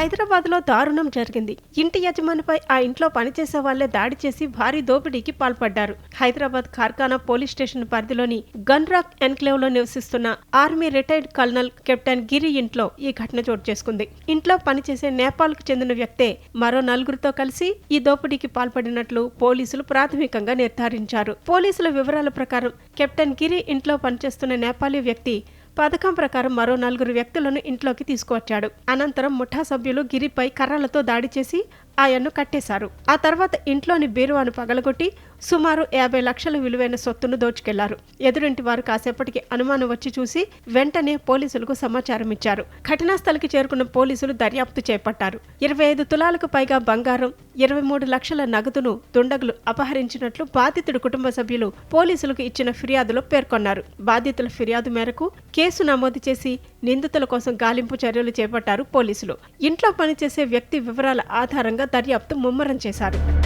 హైదరాబాద్లో దారుణం జరిగింది. ఇంటి యజమానిపై ఆ ఇంట్లో పనిచేసే వాళ్ళే దాడి చేసి భారీ దోపిడీకి పాల్పడ్డారు. హైదరాబాద్ కార్ఖానా పోలీస్ స్టేషన్ పరిధిలోని గన్రాక్ ఎన్క్లేవ్లో ఎన్క్లేవ్లో నివసిస్తున్న army retired colonel captain Giri ఇంట్లో ఈ ఘటన చోటు చేసుకుంది. ఇంట్లో పనిచేసే నేపాల్కు చెందిన వ్యక్తే మరో నలుగురితో కలిసి ఈ దోపిడీకి పాల్పడినట్లు పోలీసులు ప్రాథమికంగా నిర్ధారించారు. పోలీసుల వివరాల ప్రకారం కెప్టెన్ గిరి ఇంట్లో పనిచేస్తున్న నేపాలీ వ్యక్తి పథకం ప్రకారం మరో నలుగురు వ్యక్తులను ఇంట్లోకి తీసుకువచ్చాడు. అనంతరం ముఠా సభ్యులు గిరిపై కర్రలతో దాడి చేసి ఆయన్ను కట్టేశారు. ఆ తర్వాత ఇంట్లోని బీరువాను పగలగొట్టి సుమారు యాభై లక్షల విలువైన సొత్తును దోచుకెళ్ళారు. ఎదురింటి వారు కాసేపటికి అనుమానం వచ్చి చూసి వెంటనే పోలీసులకు సమాచారం ఇచ్చారు. ఘటనా స్థలికి చేరుకున్న పోలీసులు దర్యాప్తు చేపట్టారు. ఇరవై ఐదు తులాలకు పైగా బంగారం ఇరవై మూడు లక్షల నగదును దుండగులు అపహరించినట్లు బాధితుడి కుటుంబ సభ్యులు పోలీసులకు ఇచ్చిన ఫిర్యాదులో పేర్కొన్నారు. బాధితుల ఫిర్యాదు మేరకు కేసు నమోదు చేసి నిందితుల కోసం గాలింపు చర్యలు చేపట్టారు పోలీసులు. ఇంట్లో పనిచేసే వ్యక్తి వివరాల ఆధారంగా దర్యాప్తు ముమ్మరం చేశారు.